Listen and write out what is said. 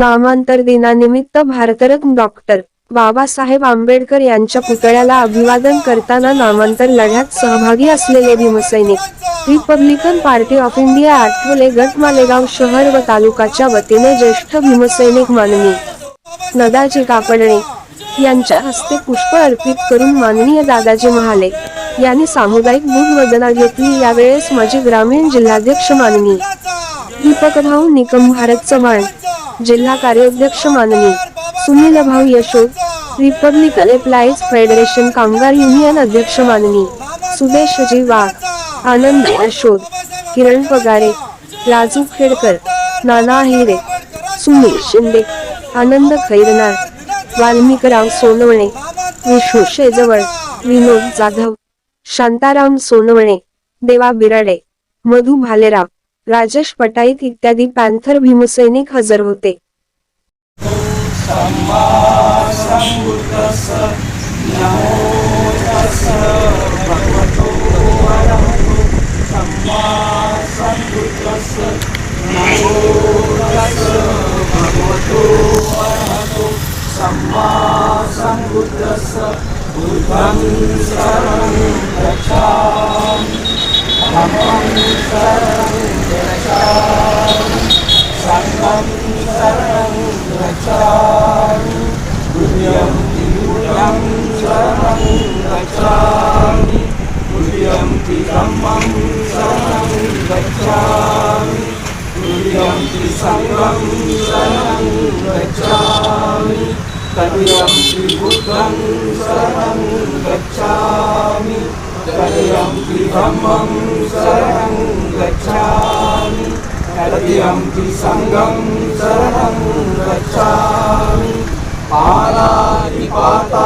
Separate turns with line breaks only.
नामांतर दिनानिमित्त भारतरत्न डॉक्टर बाबासाहेब आंबेडकर यांच्या पुतळ्याला अभिवादन करताना नामांतर लढ्यात सहभागी असलेले भीमसैनिक republican party of India Athawale गट मालेगाव शहर व तालुकाच्या वतीने ज्येष्ठ भीमसैनिक माननी नदाजी कापडणे यांच्या हस्ते पुष्प अर्पित करून माननीय दादाजी महाले यांनी सामुदायिक मूल वदना घेतली. यावेळेस माजी ग्रामीण जिल्हाध्यक्ष माननीय दीपक भाऊ निकम भारत चव्हाण जिल्हा कार्याध्यक्ष माननी सुनील भाऊ यशोद रिपब्लिकन एप्लायन्स फेडरेशन कामगार युनियन अध्यक्ष माननी सुदेशजी वाघ आनंद यशोद किरण पगारे राजू खेडकर नाना हिरे सुनील शिंदे आनंद खैरनार वाल्मिकराव सोनवणे विष्णू शेजवळ विनोद जाधव शांताराम सोनवणे देवा बिराडे मधु भालेराव राजेश पटाईत इत्यादी पॅन्थर भीमसैनिक हजर होते.
गच्छामि गुह्यं तिमूलं शरणं गच्छामि गुह्यं तिधम्मं शरणं गच्छामि गुह्यं तिसङ्गं शरणं गच्छामि कथयं त्रिभुवं शरणं गच्छामि कथयं त्रिधम्मं शरणं गच्छामि कथयं त्रिसङ्गं शरणं あ